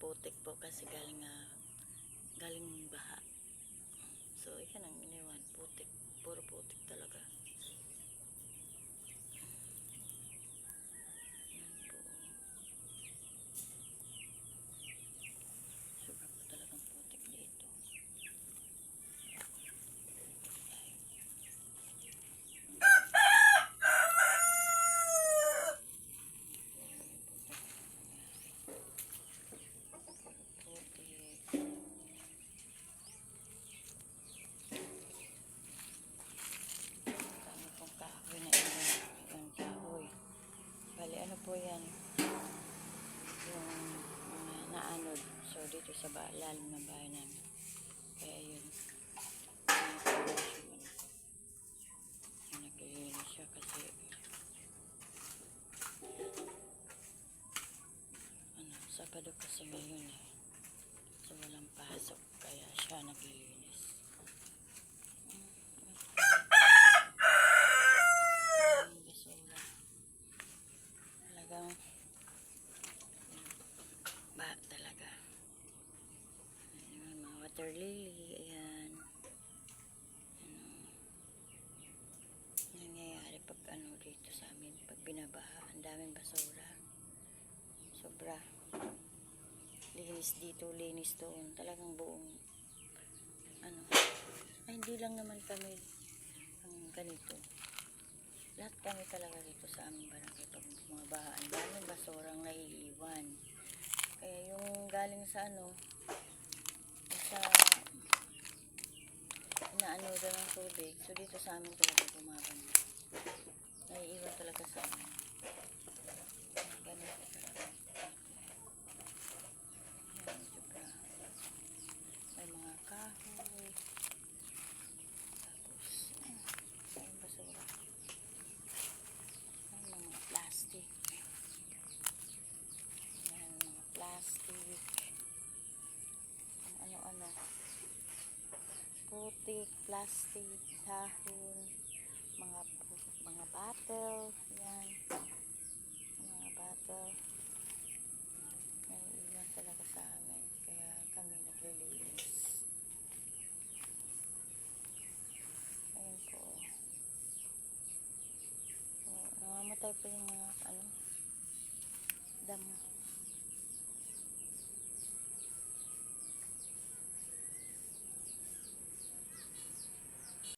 putik po kasi galing nga galing baha. So, iyan ang iniwan. Putik. Puro putik talaga. Yan po. Sobra po talagang putik dito. Putik. Dami pong kahoy na ino. Yung kahoy. Bali, ano po yan? Yung mga naanod. So, dito sa ba lalim ng bahay namin. Kaya yun. Naglilinis siya kasi ano, Sabado kasi ngayon eh. So, walang pasok. Kaya siya naglilinis. Ang basura. Talagang ba talaga. Ayan, mga water lily. Ayan. Ano, nangyayari pag ano dito sa amin. Pag binabaha. Ang daming basura. Sobra. Linis dito, linis doon. Talagang buong ano. Ay, hindi lang naman kami ang ganito. Lahat kami talaga dito sa aming barangay pag mga baha. Ang daming basurang naiiwan. Kaya yung galing sa ano, sa inaano doon ng tubig. So dito sa amin talaga bumaban. Naiiwan talaga sa amin. Ganito talaga. Yan, sobra. May mga kahoy. Tapos, ayun, ayun basura. May mga plastic. Yan, mga plastic. Ang ano-ano. Putik, plastic, dahon, mga mga bottle, yan. Mga bottle. Naiiwan talaga sa amin. Kaya kami naglilinis. Ayun po. Namamatay po yung mga ano, damo.